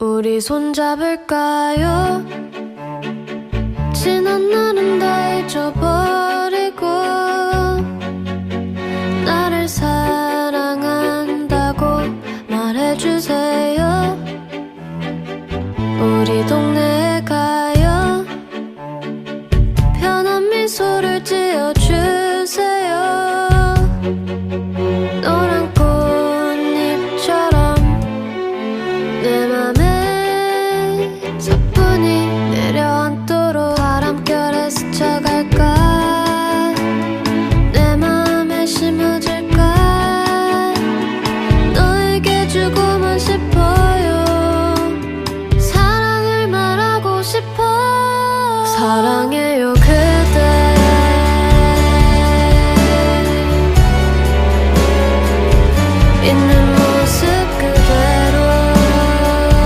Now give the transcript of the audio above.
우리 손잡을까요? 지난 날은 다 잊어버리고 나를 사랑한다고 말해주세요. 우리 동네에 가요. 편한 미소를 지어주세요. 사랑해요 그대. 있는